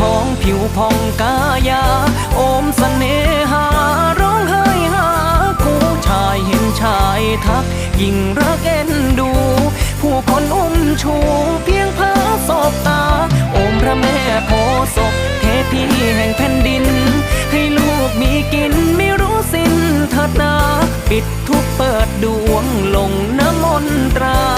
ทองผิวพองกายา โอมสเสน่หาร้องไห้หาคู่ชายเห็นชายทัก ยิ่งรักเอ็นดู ผู้คนอุ้มชูเพียงเพอสบตา โอมพระแม่โพศพเทพีแห่งแผ่นดิน ให้ลูกมีกินไม่รู้สิ้นเถิดนา ปิดทุกเปิดดวงลงน้ำมนตรา